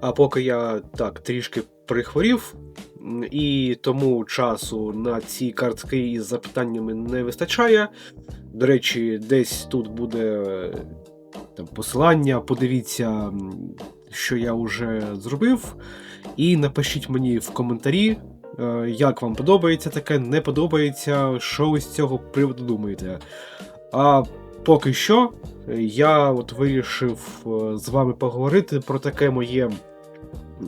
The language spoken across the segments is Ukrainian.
А поки я так трішки прихворів, і тому часу на ці картки із запитаннями не вистачає. До речі, десь тут буде там, посилання, подивіться, що я вже зробив. І напишіть мені в коментарі, е, як вам подобається таке, не подобається, що ви з цього приводу думаєте. А поки що е, я от вирішив е, з вами поговорити про таке моє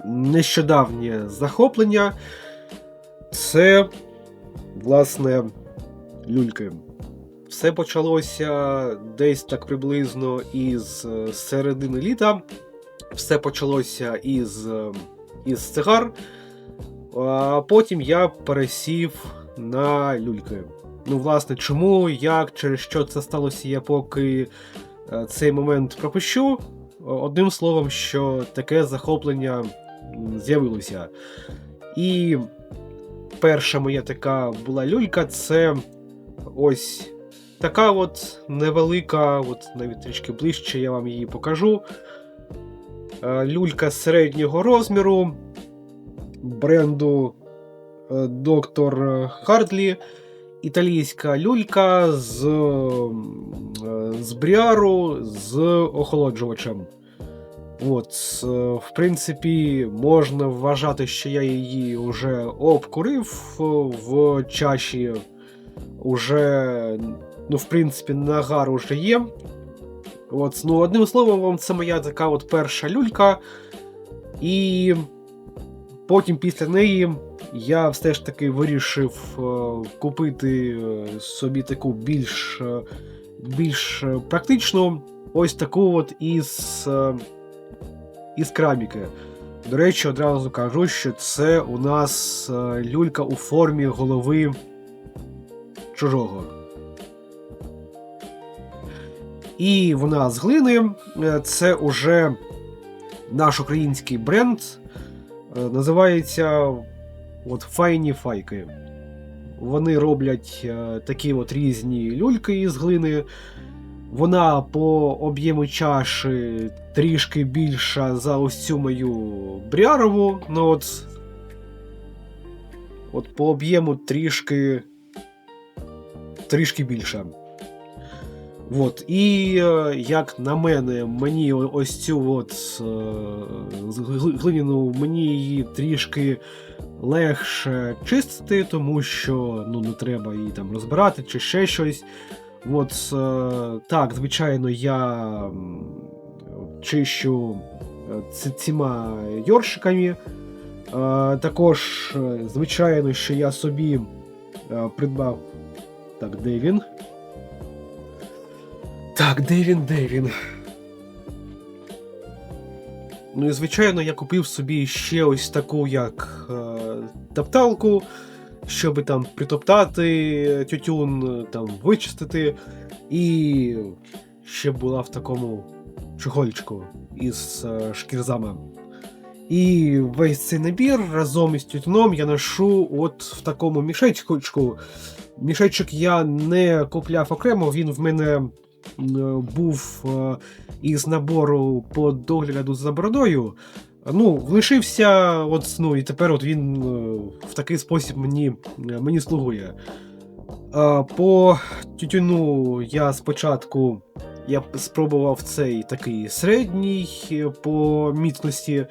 нещодавнє захоплення. Це, власне, люльки. Все почалося десь так приблизно із е, середини літа. Все почалося із, е, із цигар. А потім я пересів на люльки. Ну, власне, чому, як, через що це сталося, я поки е, цей момент пропущу. Одним словом, що таке захоплення з'явилося. І перша моя така була люлька це ось така от невелика, от навіть трішки ближче я вам її покажу. Е, Люлька середнього розміру бренду е, Доктор Хардлі. Італійська люлька з, з бріару з охолоджувачем. От, е, в принципі, можна вважати, що я її вже обкурив е, в чаші. Уже, ну, в принципі, нагар уже є. От, ну, одним словом, це моя така от перша люлька. І потім після неї я все ж таки вирішив е, купити е, собі таку більш, е, більш е, практичну, ось таку от із, е, із кераміки. До речі, одразу кажу, що це у нас е, люлька у формі голови чужого. І вона з глини. Це уже наш український бренд. Називається от Файні Файки. Вони роблять е, такі от різні люльки із глини. Вона по об'єму чаші трішки більша за ось цю мою брярову. Ну от, от по об'єму трішки, трішки більша. От. І е, як на мене, мені ось цю от е, глиняну, мені її трішки легше чистити, тому що ну, не треба її там розбирати чи ще щось. От, е, так, звичайно, я чищу е, цими йоршиками. Е, також, звичайно, що я собі придбав. Так, де він? Так, де він, де він? Ну і звичайно, я купив собі ще ось таку, як е, топталку, щоб там притоптати тютюн, там вичистити. І ще була в такому чохольчику із е, шкірзами. І весь цей набір разом із тютюном я ношу от в такому мішечку. Мішечок я не купляв окремо, він в мене був е, із набору по догляду за бородою. Ну, лишився, от, ну, і тепер от він е, в такий спосіб мені, мені слугує. Е, По тютюну я спочатку я спробував цей такий середній е, по міцності,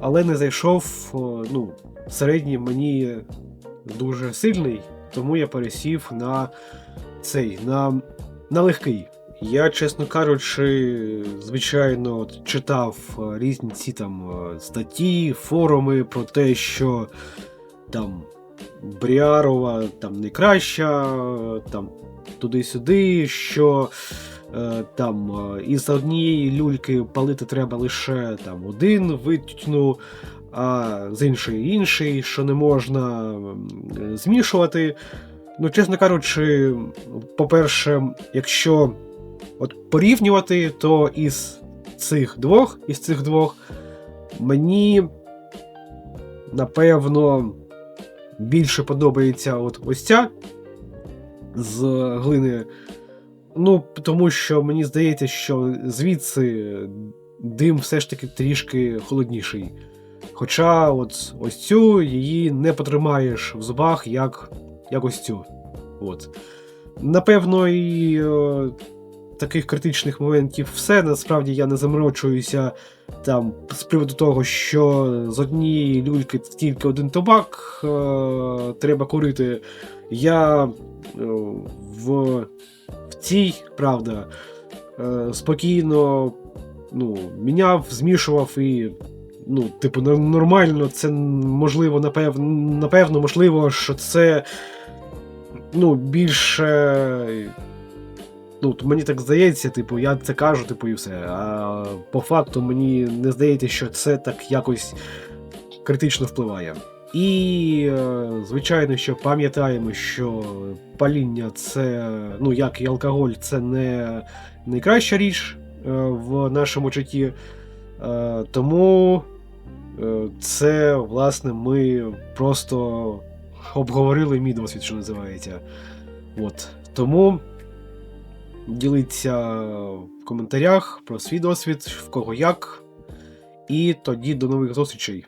але не зайшов. е, Ну, середній мені дуже сильний, тому я пересів на цей, на, на легкий. Я, чесно кажучи, звичайно, читав е, різні ці там е, статті, форуми про те, що там Бріарова там найкраща, е, там туди-сюди, що там із однієї люльки палити треба лише там один вид тютюну, а з іншої інший, що не можна змішувати. Ну, чесно кажучи, по-перше, якщо от порівнювати, то із цих двох, із цих двох, мені напевно більше подобається от ось ця з глини. Ну, тому що мені здається, що звідси дим все ж таки трішки холодніший. Хоча от ось цю її не потримаєш в зубах, як, як ось цю. От. Напевно, і е, таких критичних моментів все. Насправді я не заморочуюся там з приводу того, що з однієї люльки тільки один табак е, треба курити. Я е, в, в цій, правда, е, спокійно ну, міняв, змішував і. Ну, типу, нормально, це можливо, напевно, напевно, можливо, що це ну, більше. Ну, мені так здається, типу, я це кажу, типу, і все. А по факту мені не здається, що це так якось критично впливає. І, е, звичайно, що пам'ятаємо, що паління це, ну, як і алкоголь, це не найкраща річ е, в нашому житті. Е, Тому це, власне, ми просто обговорили мій досвід, що називається. От. Тому діліться в коментарях про свій досвід, в кого як. І тоді до нових зустрічей.